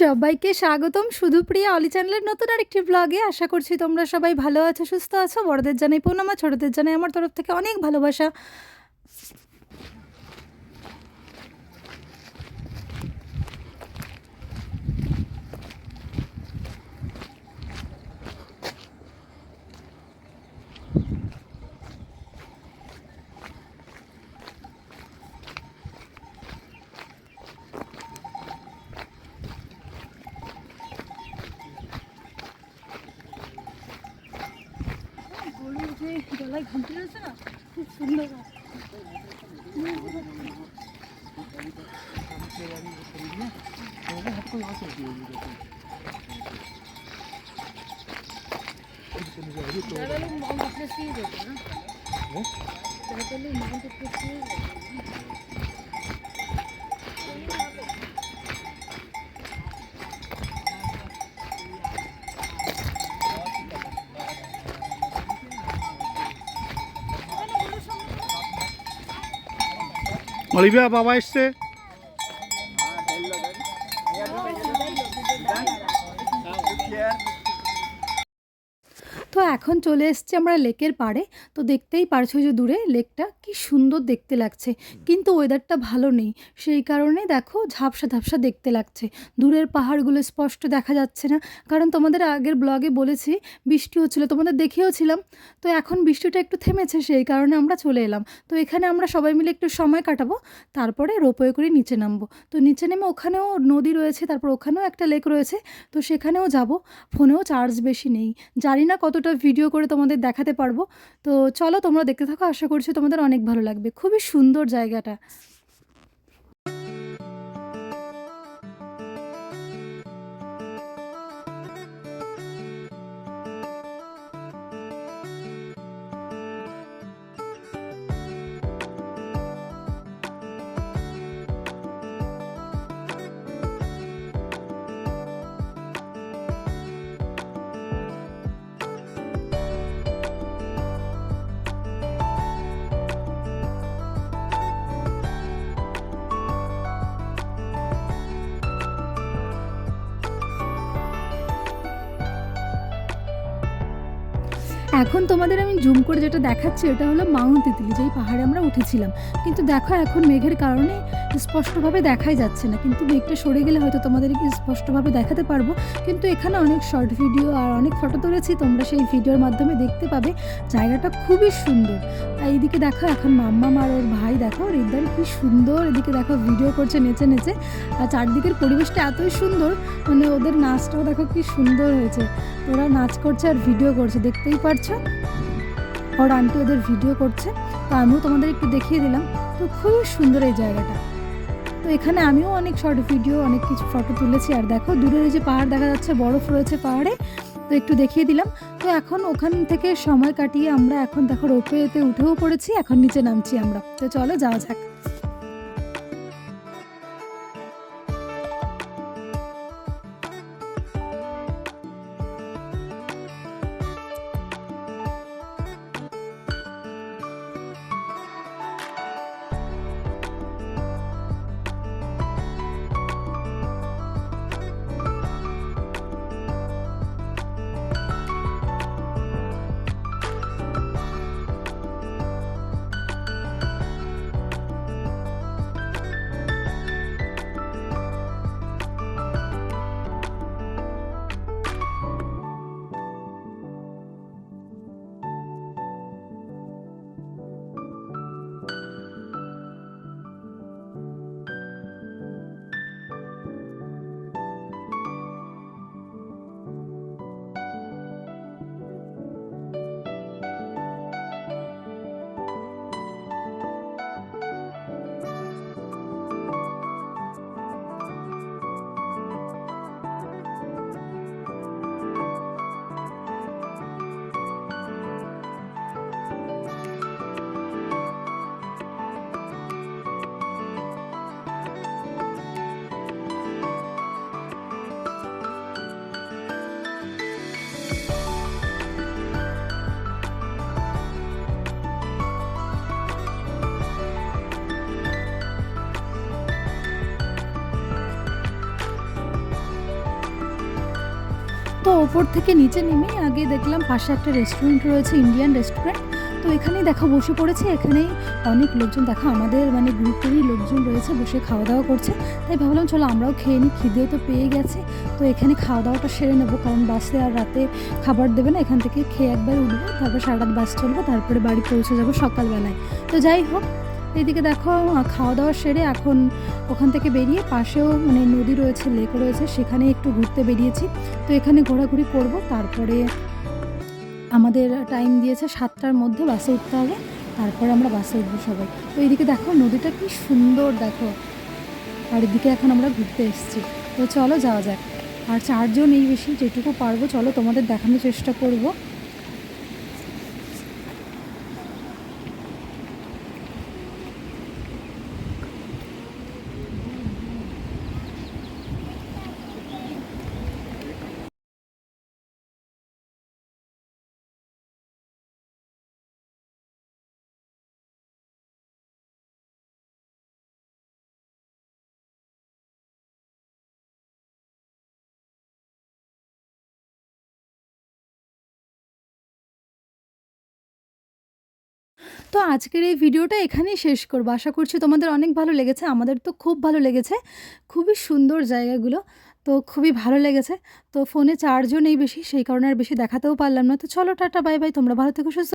সবাইকে স্বাগতম। শুধু প্রিয়া অলি চ্যানেলের নতুন আরেকটি ব্লগে আশা করছি তোমরা সবাই ভালো আছো, সুস্থ আছো। বড়দের জানাই পূর্ণমা ছোটদের জানাই আমার তরফ থেকে অনেক ভালোবাসা। 나이 건드렸잖아. 존나가. 너무 합고 나서 이제 여기가 좀. 어? অলিভিয়া বাবা এসছে। তো এখন চলে এসেছি আমরা লেকের পাড়ে। তো দেখতেই পারছ যে দূরে লেকটা কি সুন্দর দেখতে লাগছে। কিন্তু ওয়েদারটা ভালো নেই। সেই কারণে দেখো ঝাপসা ঝাপসা দেখতে লাগছে। দূরের পাহাড়গুলো স্পষ্ট দেখা যাচ্ছে না। কারণ তোমাদের আগের ব্লগে বলেছি, বৃষ্টি হচ্ছিল, তোমাদের দেখিয়েওছিলাম তো এখন বৃষ্টিটা একটু থেমেছে, সেই কারণে আমরা চলে এলাম। তো এখানে আমরা সবাই মিলে একটু সময় কাটাবো, তারপরে রোপওয়ে করে নিচে নামবো। তো নিচে নেমে ওখানেও নদী রয়েছে, তারপর ওখানেও একটা লেক রয়েছে। তো সেখানেও যাব। ফোনেও চার্জ বেশি নেই। জানি না কতটা ভিডিও করে তোমাদের দেখাতে পারব। তো চলো তোমরা দেখতে থাকো, আশা করছি তোমাদের অনেক ভালো লাগবে। খুবই সুন্দর জায়গাটা। এখন তোমাদের আমি জুম করে যেটা দেখাচ্ছি, ওটা হলো মাউন্ট তিতলি যেই পাহাড়ে আমরা উঠেছিলাম। কিন্তু দেখো এখন মেঘের কারণে স্পষ্টভাবে দেখাই যাচ্ছে না। কিন্তু মেঘটা সরে গেলে হয়তো তোমাদেরকে স্পষ্টভাবে দেখাতে পারব। কিন্তু এখানে অনেক শর্ট ভিডিও আর অনেক ফটো তুলেছি। তোমরা সেই ভিডিওর মাধ্যমে দেখতে পাবে জায়গাটা খুবই সুন্দর। আর এইদিকে দেখো এখন মাম্মা আর ওর ভাই দেখো রিদ্দান কি সুন্দর এদিকে দেখো ভিডিও করছে নেচে নেচে। আর চারদিকের পরিবেশটা এতই সুন্দর মানে ওদের নাচটাও দেখো কি সুন্দর হয়েছে। ওরা নাচ করছে আর ভিডিও করছে, দেখতেই পারছ? ওর আন্টি ওদের ভিডিও করছে। তো আমিও তোমাদের একটু দেখিয়ে দিলাম। তো খুবই সুন্দর এই জায়গাটা। তো এখানে আমিও অনেক শর্ট ভিডিও অনেক কিছু ফটো তুলেছি। আর দেখো, দূরের যে পাহাড় দেখা যাচ্ছে, বরফ রয়েছে পাহাড়ে। তো একটু দেখিয়ে দিলাম। তো এখন ওখান থেকে সময় কাটিয়ে আমরা এখন দেখো রোপওয়েতে উঠেও পড়েছি, এখন নিচে নামছি আমরা। তো চলো যাওয়া যাক। তো ওপর থেকে নিচে নেমে আগে দেখলাম পাশে একটা রেস্টুরেন্ট রয়েছে ইন্ডিয়ান রেস্টুরেন্ট তো এখানেই দেখা, বসে পড়েছে। এখানেই অনেক লোকজন দেখা, আমাদের মানে গ্রুপেরই লোকজন রয়েছে, বসে খাওয়া দাওয়া করছে। তাই ভাবলাম, চলো আমরাও খেয়ে নিই খিদেও তো পেয়ে গেছে। তো এখানে খাওয়া দাওয়াটা সেরে নেব, কারণ বাসে আর রাতে খাবার দেবে না। এখান থেকে খেয়ে একবার উঠবো, তারপর সারা রাত বাস চলবে, তারপরে বাড়ি পৌঁছে যাব সকালবেলায়। তো যাই হোক এদিকে দেখো খাওয়া দাওয়া সেরে এখন ওখান থেকে বেরিয়ে পাশেও মানে নদী রয়েছে, লেক রয়েছে সেখানে একটু ঘুরতে বেরিয়েছি। তো এখানে ঘোরাঘুরি করব, তারপরে আমাদের টাইম দিয়েছে সাতটার মধ্যে বাসে উঠতে হবে, তারপরে আমরা বাসে উঠবো সবাই। তো এইদিকে দেখো, নদীটা কি সুন্দর দেখো। আর এদিকে এখন আমরা ঘুরতে এসেছি। তো চলো যাওয়া যাক। আর চারজন এই বেশি যেটুকু পারব, চলো তোমাদের দেখানোর চেষ্টা করব। তো আজকের এই ভিডিওটা এখানেই শেষ করব। আশা করছি তোমাদের অনেক ভালো লেগেছে, আমাদের তো খুব ভালো লেগেছে, খুবই সুন্দর জায়গাগুলো, তো খুবই ভালো লেগেছে। তো ফোনে চার্জও নেই বেশি, সেই কারণে আর বেশি দেখাতেও পারলাম না। তো চলো, টাটা, বাই বাই, তোমরা ভালো থেকে, সুস্থ